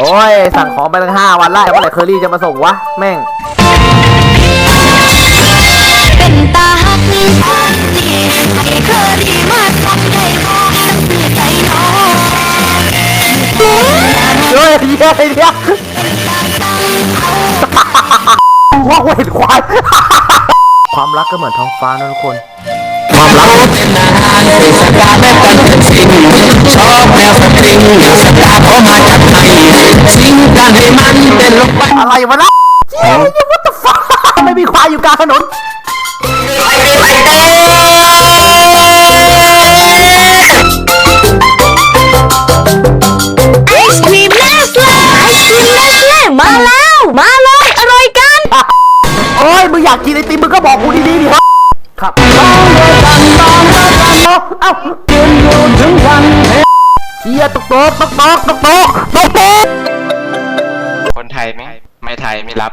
โอ้ย สั่งของไปตั้งห้าวันแล้วเมื่อไหร่เคอรี่จะมาส่งวะ แม่ง เป็นตาหักดีให้เคยดีมาทำได้บ่สักใจน้องเฮ้ยเดี๋ยเดี๋ยวว้าเห็นควาย ความรักก็เหมือนท้องฟ้านะทุกคน ความรักเป็นอาหารเทศกาลและกันเป็นสิ่ง ชอบแนวสตริงสตาร์เขามาจากไทยสิ่งการให้มันเป็นลมไปอะไรวะนะเจ๊ยังวัตถุฟ้าไม่มีควายอยู่กลางถนนไอศครีมเนสเล่ไอศครีมเนสเล่มาแล้ว มาเลยอร่อยกัน โอ้ยมึงอยากกินไอติมมึงก็บอกกูดีๆดิวะครับต้องเลยกันต้องกันเนา เชียร์ตกโต๊ะตกโต๊ะตกโต๊ะตกโต๊ะคนไทยไหมไม่ไทยไม่รับ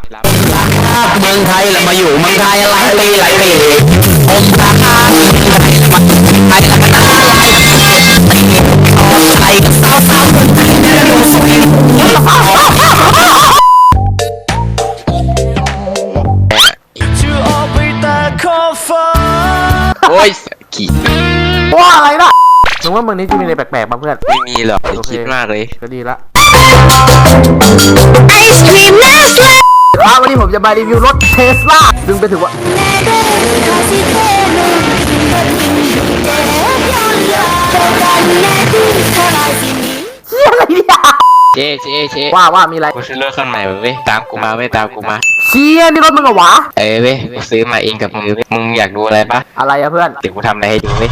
เมืองไทยแล้วมาอยู่เมืองไทยหลายปีหลายปีผมรักเมืองไทยแล้วมาอยู่เมืองไทยแล้วก็น่ารักไทยกับสาวสาวคนไทยแม่ลูกสวยโอ้ยขี่ว่าอะไรนะ มึงว่ามึงนี้จะมีอะไรแปลกๆบ้างเพื่อน ไม่มีหรอกอย่าโอเคคิดมากเลย ก็ดีละไอศครีมเนสเล่ครับวันนี้ผมจะมารีวิวรถเทสลาดึงไปถึงว่า เชี่ยอะไรเนี่ยเจ๊เจ๊เจ๊ว่าว่ามีอะไร กูซื้อรถคันใหม่เว้ยตามกูมาเว้ยตามกูมา เชี่ยนี่รถมึงเหรอวะ เอ้ยเว้ยกูซื้อมาเองกับมือเว้ยมึงอยากดูอะไรปะอะไรอะเพื่อน เดี๋ยวกูทำอะไรให้ดูเว้ย